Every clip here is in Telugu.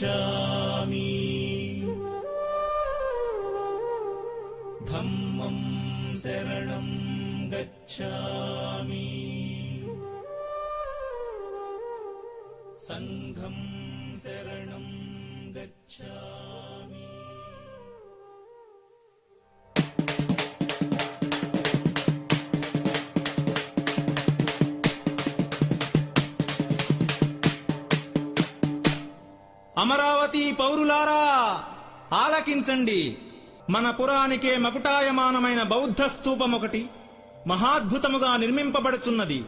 church. అమరావతి పౌరులారా ఆలకించండి. మన పురానికే మకుటాయమానమైన బౌద్ధ స్థూపం ఒకటి మహాద్భుతముగా నిర్మింపబడుచున్నది.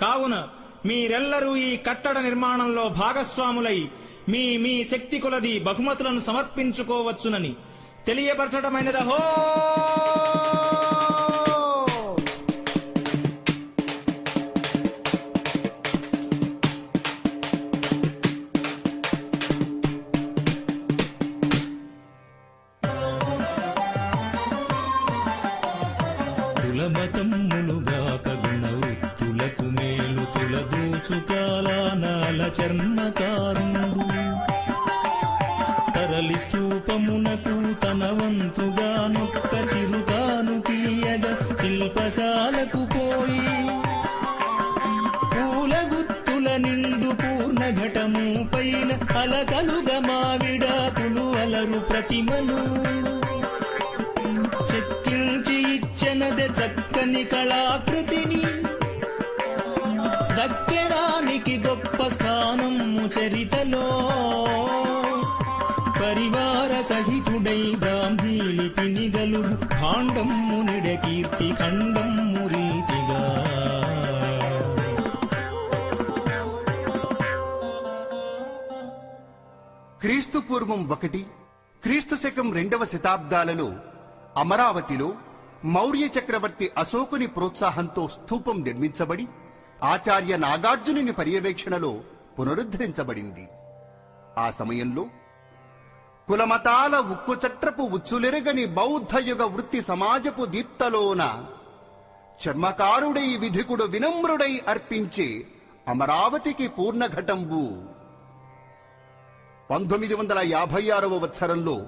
కావున మీరెల్లరూ ఈ కట్టడ నిర్మాణంలో భాగస్వాములై మీ మీ శక్తి కొలది బహుమతులను సమర్పించుకోవచ్చునని తెలియపరచడమైనదహో! కులమతమ్ములుగాక గుణవృత్తులకు మేలు తులదూచుకాలానాల చర్మకారుడు తరలి స్తూపమునకు తన వంతుగా నొక్క చిరుగాను కీయగ శిల్పశాలకు పోయి. పూల గుత్తుల నిండు పూర్ణ ఘటము పైన అలకలుగా మావిడాకులు అలరు ప్రతిమలు. చెక్కించి ఇచ్చనదే చక్కని కళాకృతిని. దక్కెదానికి గొప్ప స్థానము చరితలో. పరివార సహితుడై బ్రాహ్మీ లిపిని గలుగు భాండమ్ము నిడ కీర్తి ఖండమ్ము రీతిగా. క్రీస్తు పూర్వం ఒకటి క్రీస్తు శకం రెండవ శతాబ్దాలలో అమరావతిలో మౌర్య చక్రవర్తి అశోకుని ప్రోత్సాహంతో స్థూపం నిర్మించబడి ఆచార్య నాగార్జునుని పర్యవేక్షణలో పునరుద్ధరించబడింది. ఆ సమయంలో కులమతాల ఉక్కు చట్రపు ఉచ్చులెరగని బౌద్ధయుగ వృత్తి సమాజపు దీప్తలోన చర్మకారుడై విధికుడు వినమ్రుడై అర్పించే అమరావతికి పూర్ణఘటంబు. పంతొమ్మిది వందల యాభై ఆరవ వత్సరంలో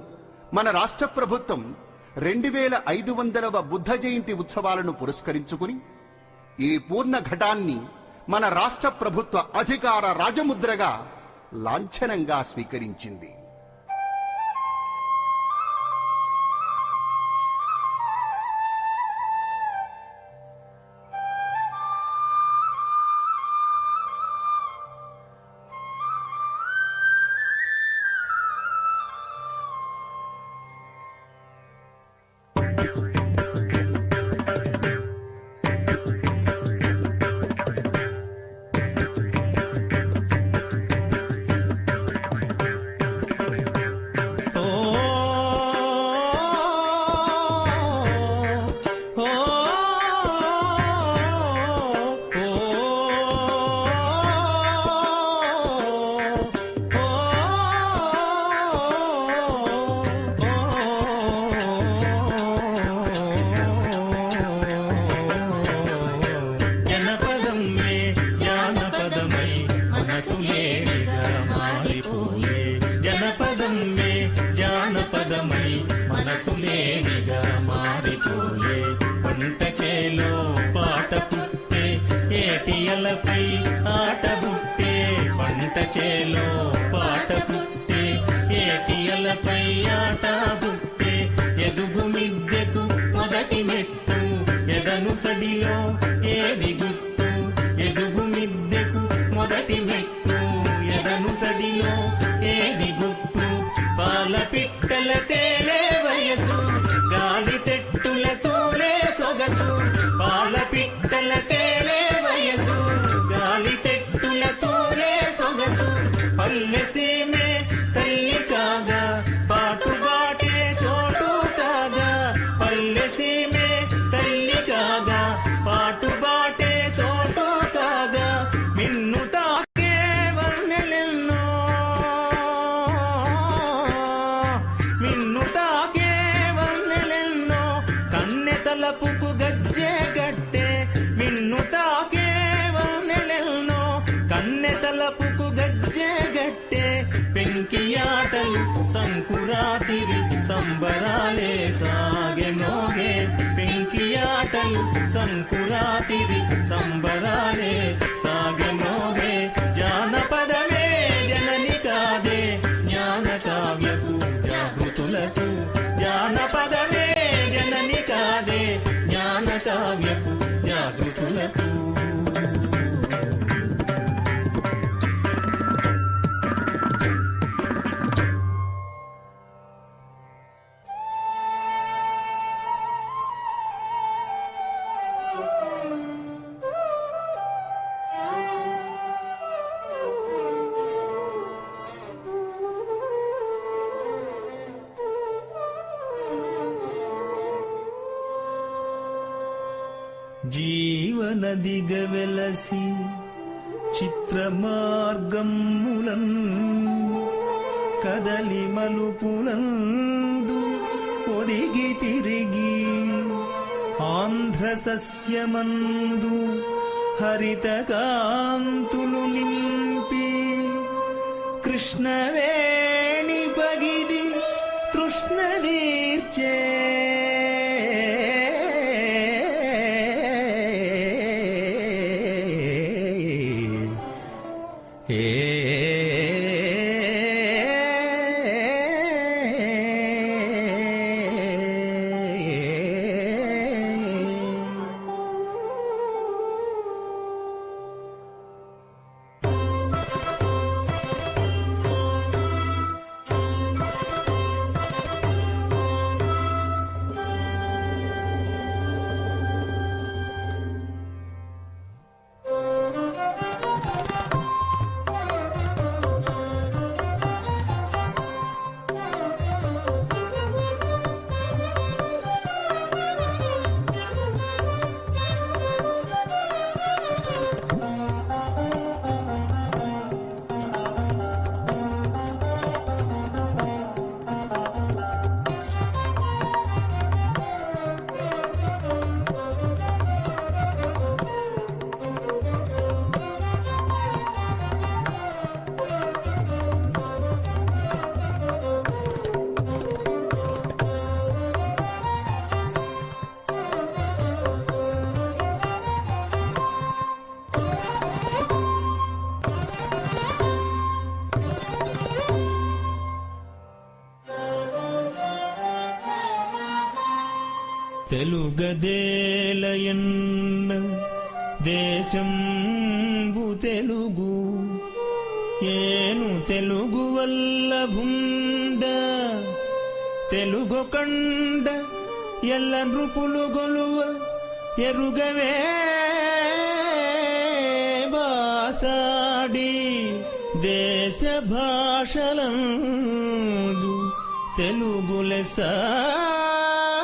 మన రాష్ట్ర ప్రభుత్వం రెండు వేల ఐదు వందలవ బుద్ధ జయంతి ఉత్సవాలను పురస్కరించుకుని ఈ పూర్ణ ఘటాన్ని మన రాష్ట్ర ప్రభుత్వ అధికార రాజముద్రగా లాంఛనంగా స్వీకరించింది. పంట చేలో పాట పుట్టే ఏటియలపై ఆట పుట్టే ఎదుగు మిద్దెకు మొదటి మెట్టు ఎదను సడిలో ఏది గుట్టు ఎదుగు మిద్దెకు మొదటి మెట్టు ఎదను సడిలో ఏది పల్లె తల్లి కాగా పాటు బాటే చోటు కాగా. పల్లె సీమే తల్లి కాగా పాటు బాటే చోటు కాగా. మిన్ను తాకే వర్ణెలెన్నో మిన్ను తాకే వర్ణెలెన్నో కన్నె తలపుకు గజ్జే గడ్డ సంబరాలే సాగే మోగే పెంకియాటలు సంకురాతిరి సంబరాలే సాగే మోగే జానపదమే జనని కాదే జ్ఞాన కావ్యపు జాగృతులకు జానపదమే జనని కాదే జ్ఞాన కావ్యపు జాగృతులకు నదిగ వెలసి చిత్ర మార్గములం కదలి మలుపులందు ఒదిగి తిరిగి ఆంధ్ర సస్యమందు హరిత కాంతులు నింపి కృష్ణవేణి పగిది తృష్ణ తీర్చే తెలుగదేలయన్న దేశంబు తెలుగు ఏను తెలుగు వల్ల భుండ తెలుగు కండ ఎల్ల నృపులు గొలువ ఎరుగవే బాసాడి దేశ భాషలందు తెలుగులెసా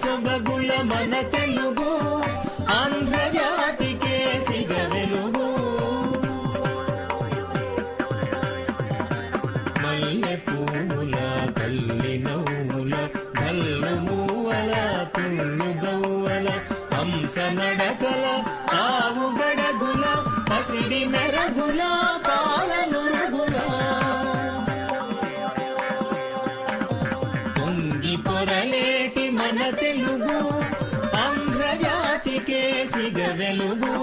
సొబగుల మన తెలుగు ఆంధ్రజాతికే సిగ వెలుగు మల్లె ఆంధ్రజాతికే వెలుగు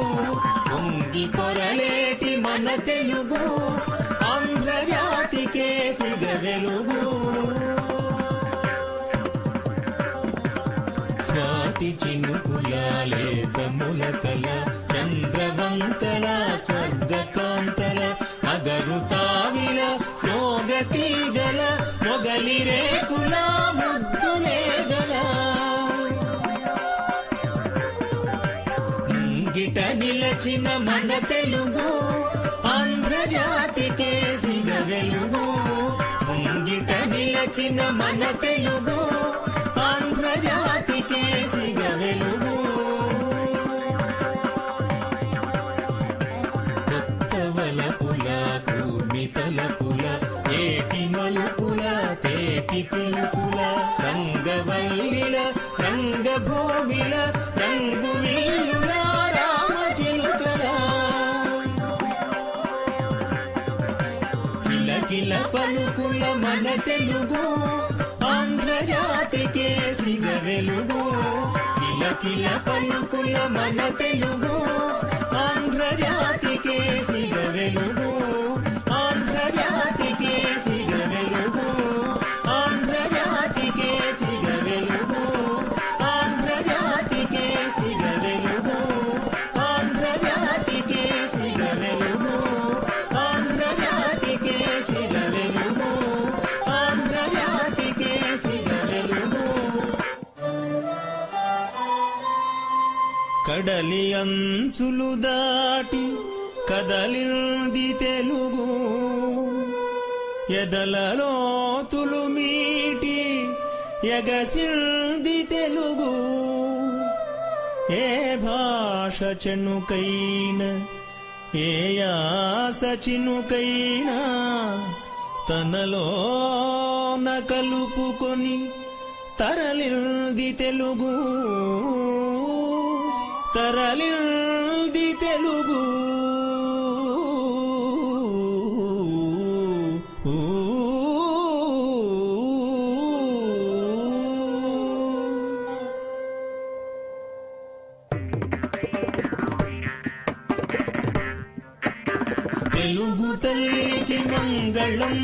పొంగి పొరలేటి మన తెలుగు. ఆంధ్రజాతికే సిగ వెలుగు. స్వాతి చినుకుల లేత ములకల చంద్రవంకల స్వర్గకాంతల అగరు తావిల సోగతీగల మొగలి రేకుల వచ్చిన మన తెలుగు ఆంధ్రజాతికే సిగ వెలుగు. ముంగిట నిలచిన మన తెలుగు ఉన్న మన తెలుగు ఆంధ్రజాతికే సిగ వెలుగు కిలకిల పలుకుల మన తెలుగు ఆంధ్రజాతికే సిగ వెలుగు కడలి అంచులు దాటి కదలింది తెలుగు. ఎదలలోతులు మీటి ఎగసింది తెలుగు. ఏ భాష చెనుకైన ఏ యాస చినుకైనా తనలోన కలుపుకొని తరలింది తెలుగు. తరలింది తెలుగు